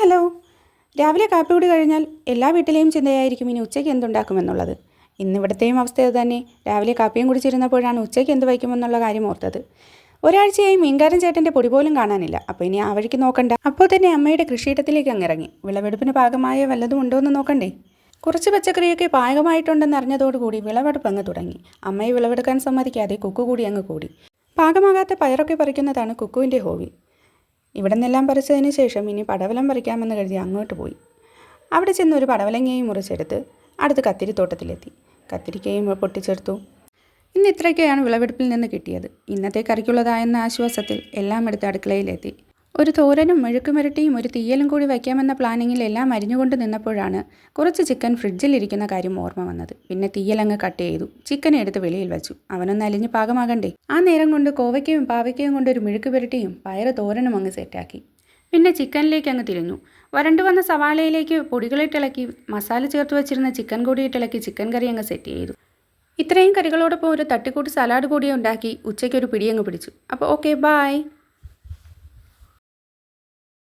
Hello. രാവിലെ കാപ്പി കൂടി കഴിഞ്ഞാൽ എല്ലാ വീട്ടിലെയും ചിന്തയായിരിക്കും ഇനി ഉച്ചയ്ക്ക് എന്തുണ്ടാക്കുമെന്നുള്ളത്. ഇന്നിവിടത്തെയും അവസ്ഥ തന്നെ. രാവിലെ കാപ്പിയും കുടിച്ചിരുന്നപ്പോഴാണ് ഉച്ചയ്ക്ക് എന്ത് വയ്ക്കുമെന്നുള്ള കാര്യം ഓർത്തത്. ഒരാഴ്ചയായി മീൻകാരൻ ചേട്ടന്റെ പൊടി പോലും കാണാനില്ല. അപ്പോൾ ഇനി ആ വഴിക്ക് നോക്കണ്ട. അപ്പോൾ തന്നെ അമ്മയുടെ കൃഷിയിടത്തിലേക്ക് അങ്ങിറങ്ങി വിളവെടുപ്പിന് പാകമായ വല്ലതും ഉണ്ടോ എന്ന് നോക്കണ്ടേ? കുറച്ച് പച്ചക്കറിയൊക്കെ പാകമായിട്ടുണ്ടെന്ന് അറിഞ്ഞതോടുകൂടി വിളവെടുപ്പ് അങ്ങ് തുടങ്ങി. അമ്മയെ വിളവെടുക്കാൻ സമ്മതിക്കാതെ കുക്കു കൂടി അങ്ങ് കൂടി. പാകമാകാത്ത പയറൊക്കെ പറിക്കുന്നതാണ് കുക്കുവിന്റെ ഹോബി. ഇവിടെ നിന്നെല്ലാം പറിച്ചതിന് ശേഷം ഇനി പടവലം പറിക്കാമെന്ന് കരുതി അങ്ങോട്ട് പോയി. അവിടെ ചെന്ന് ഒരു പടവലങ്ങയും മുറിച്ചെടുത്ത് അടുത്ത് കത്തിരിത്തോട്ടത്തിലെത്തി. കത്തിരിക്കയും പൊട്ടിച്ചെടുത്തു. ഇന്ന് ഇത്രയൊക്കെയാണ് വിളവെടുപ്പിൽ നിന്ന് കിട്ടിയത്. ഇന്നത്തെ കറിക്കുള്ളതായെന്ന ആശ്വാസത്തിൽ എല്ലാം എടുത്ത് അടുക്കളയിലെത്തി. ഒരു തോരനും മെഴുക്കുമിരട്ടിയും ഒരു തീയലും കൂടി വയ്ക്കാമെന്ന പ്ലാനിങ്ങിൽ എല്ലാം അരിഞ്ഞുകൊണ്ട് നിന്നപ്പോഴാണ് കുറച്ച് ചിക്കൻ ഫ്രിഡ്ജിലിരിക്കുന്ന കാര്യം ഓർമ്മ വന്നത്. പിന്നെ തീയലങ്ങ് കട്ട് ചെയ്തു. ചിക്കൻ എടുത്ത് വെളിയിൽ വെച്ചു. അവനൊന്ന് അലിഞ്ഞ് പാകമാകണ്ടേ. ആ നേരം കൊണ്ട് കോവയ്ക്കയും പാവയ്ക്കയും കൊണ്ട് ഒരു മെഴുക്കുപുരട്ടിയും പയറ് തോരനും അങ്ങ് സെറ്റാക്കി. പിന്നെ ചിക്കനിലേക്ക് അങ്ങ് തിരിഞ്ഞു. വരണ്ടു വന്ന സവാളയിലേക്ക് പൊടികളിട്ടിളക്കി മസാല ചേർത്ത് വെച്ചിരുന്ന ചിക്കൻ കൂടി ഇട്ടിളക്കി ചിക്കൻ കറി അങ്ങ് സെറ്റ് ചെയ്തു. ഇത്രയും കറികളോടൊപ്പം ഒരു തട്ടിക്കൂട്ട് സലാഡ് കൂടി ഉണ്ടാക്കി ഉച്ചയ്ക്കൊരു പിടിയങ്ങ് പിടിച്ചു. അപ്പോൾ ഓക്കെ ബായ്